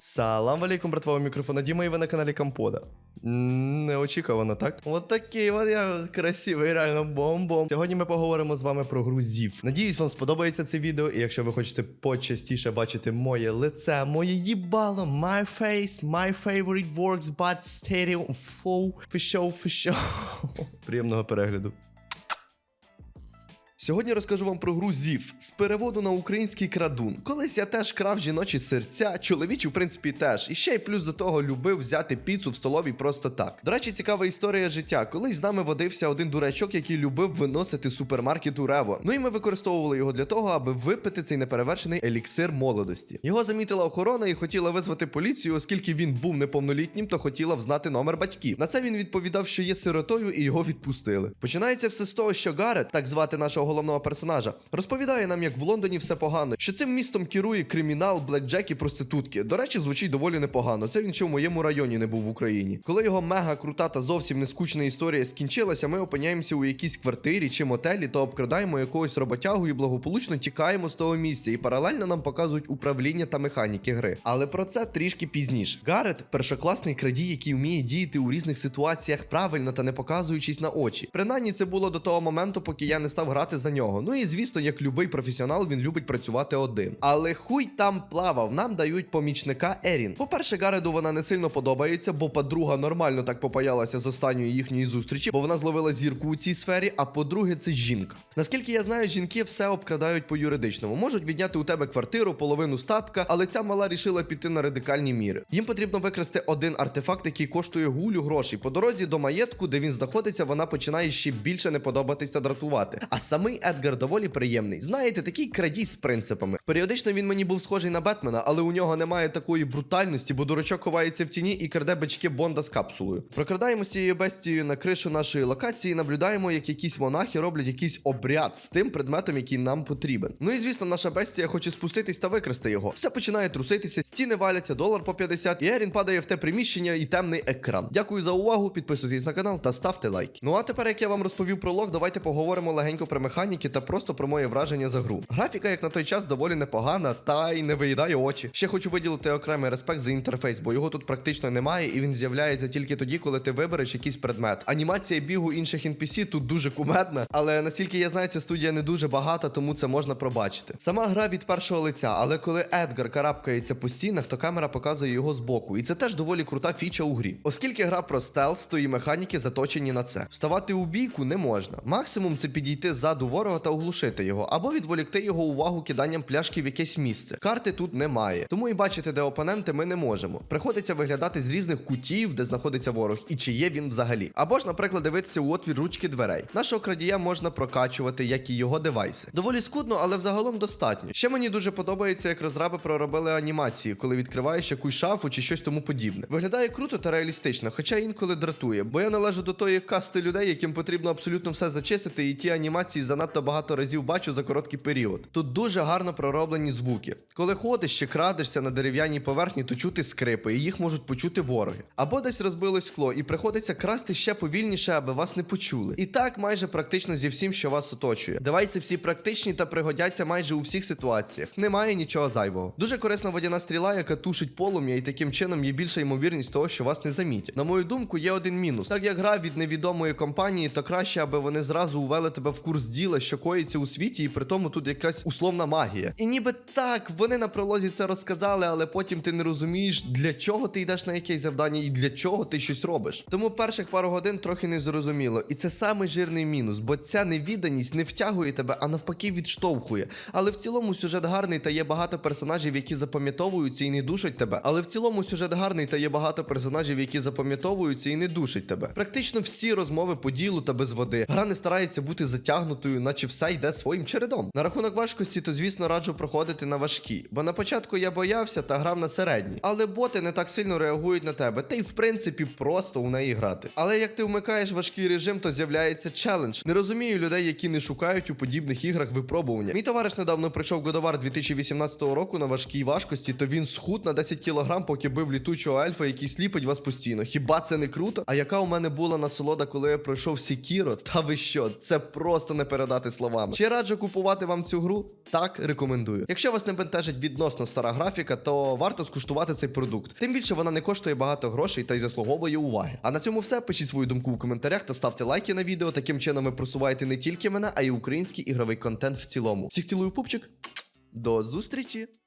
Салам алейкум, братва, у мікрофона Діма, і ви на каналі Компода. Неочікувано, так? От такий от я красивий, реально бом-бом. Сьогодні ми поговоримо з вами про грузів. Надіюсь, вам сподобається це відео, і якщо ви хочете почастіше бачити моє лице, моє їбало, my face, my favorite works, but stereo, фоу, фішоу, фішоу. Приємного перегляду. Сьогодні розкажу вам про гру ЗІВ з переводу на український крадун. Колись я теж крав жіночі серця, чоловічі, в принципі, теж. І ще й плюс до того любив взяти піцу в столовій просто так. До речі, цікава історія життя. Колись з нами водився один дурачок, який любив виносити з супермаркету Рево. Ну і ми використовували його для того, аби випити цей неперевершений еліксир молодості. Його замітила охорона і хотіла визвати поліцію, оскільки він був неповнолітнім, то хотіла взнати номер батьків. На це він відповідав, що є сиротою, і його відпустили. Починається все з того, що Гарет, так звати нашого головного персонажа, розповідає нам, як в Лондоні все погано, що цим містом керує кримінал, блекджек і проститутки. До речі, звучить доволі непогано. Це він ще в моєму районі не був в Україні. Коли його мега крута та зовсім не скучна історія скінчилася, ми опиняємося у якійсь квартирі чи мотелі та обкрадаємо якогось роботягу і благополучно тікаємо з того місця. І паралельно нам показують управління та механіки гри. Але про це трішки пізніше. Гарет першокласний крадій, який вміє діяти у різних ситуаціях правильно та не показуючись на очі. Принаймні, це було до того моменту, поки я не став грати за нього. Ну і звісно, як любий професіонал, він любить працювати один. Але хуй там плавав, нам дають помічника Ерін. По-перше, Гареду вона не сильно подобається, бо подруга нормально так попаялася з останньої їхньої зустрічі, бо вона зловила зірку у цій сфері. А по-друге, це жінка. Наскільки я знаю, жінки все обкрадають по юридичному. Можуть відняти у тебе квартиру, половину статка, але ця мала рішила піти на радикальні міри. Їм потрібно викрасти один артефакт, який коштує гулю грошей. По дорозі до маєтку, де він знаходиться, вона починає ще більше не подобатись та дратувати. А самий Едгар доволі приємний. Знаєте, такий крадій з принципами. Періодично він мені був схожий на Бетмена, але у нього немає такої брутальності, бо дурачок ховається в тіні і краде бички Бонда з капсулою. Прокрадаємо з цією бестією на кришу нашої локації, наблюдаємо, як якісь монахи роблять якийсь обряд з тим предметом, який нам потрібен. Ну і звісно, наша бестія хоче спуститись та викрасти його. Все починає труситися, стіни валяться, долар по 50, і Ерін падає в те приміщення і темний екран. Дякую за увагу, підписуйтесь на канал та ставте лайк. Ну а тепер, як я вам розповів пролог, давайте поговоримо легенько про механіки та просто про моє враження за гру. Графіка, як на той час, доволі непогана, та й не виїдає очі. Ще хочу виділити окремий респект за інтерфейс, бо його тут практично немає, і він з'являється тільки тоді, коли ти вибереш якийсь предмет. Анімація бігу інших NPC тут дуже кумедна, але наскільки я знаю, ця студія не дуже багата, тому це можна пробачити. Сама гра від першого лиця, але коли Едгар карабкається по стінах, то камера показує його збоку. І це теж доволі крута фіча у грі. Оскільки гра про стелс, то і механіки заточені на це. Вставати у бійку не можна. Максимум це підійти ззаду ворога та оглушити його, або відволікти його увагу киданням пляшки в якесь місце. Карти тут немає, тому і бачити, де опоненти, ми не можемо. Приходиться виглядати з різних кутів, де знаходиться ворог, і чи є він взагалі. Або ж, наприклад, дивитися у отвір ручки дверей. Нашого крадія можна прокачувати, як і його девайси. Доволі скудно, але взагалом достатньо. Ще мені дуже подобається, як розраби проробили анімації, коли відкриваєш якусь шафу чи щось тому подібне. Виглядає круто та реалістично, хоча інколи дратує, бо я належу до тої касти людей, яким потрібно абсолютно все зачистити, і ті анімації занадто багато разів бачу за короткий період. Тут дуже гарно пророблені звуки. Коли ходиш чи крадешся на дерев'яній поверхні, то чути скрипи, і їх можуть почути вороги. Або десь розбилось скло, і приходиться красти ще повільніше, аби вас не почули. І так майже практично зі всім, що вас оточує. Девайси всі практичні та пригодяться майже у всіх ситуаціях. Немає нічого зайвого. Дуже корисна водяна стріла, яка тушить полум'я, і таким чином є більша ймовірність того, що вас не замітять. На мою думку, є один мінус. Так як гра від невідомої компанії, то краще, аби вони зразу увели тебе в курс діла, що коїться у світі, і при тому тут якась условна магія. І ніби так, вони на пролозі це розказали, але потім ти не розумієш, для чого ти йдеш на якесь завдання і для чого ти щось робиш. Тому перших пару годин трохи не зрозуміло. І це самий жирний мінус, бо ця невіданість не втягує тебе, а навпаки відштовхує. Але в цілому сюжет гарний та є багато персонажів, які запам'ятовуються і не душать тебе. Але в цілому сюжет гарний та є багато персонажів, які запам'ятовуються і не душать тебе. Практично всі розмови по ділу та без води. Гра не старається бути затягнутою, наче все йде своїм чередом. На рахунок важкості, то звісно раджу проходити на важкі, бо на початку я боявся та грав на середній. Але боти не так сильно реагують на тебе, та й в принципі просто у неї грати. Але як ти вмикаєш важкий режим, то з'являється челендж. Не розумію людей, які не шукають у подібних іграх випробування. Мій товариш недавно прийшов Годовар 2018 року на важкій важкості, то він схуд на 10 кг, поки бив літучого ельфа, який сліпить вас постійно. Хіба це не круто? А яка у мене була насолода, коли я пройшов Сікіро? Та ви що? Це просто неперевершено передати словами. Чи раджу купувати вам цю гру? Так, рекомендую. Якщо вас не бентежить відносно стара графіка, то варто скуштувати цей продукт. Тим більше вона не коштує багато грошей та й заслуговує уваги. А на цьому все. Пишіть свою думку в коментарях та ставте лайки на відео. Таким чином ви просуваєте не тільки мене, а й український ігровий контент в цілому. Всіх цілую пупчик. До зустрічі!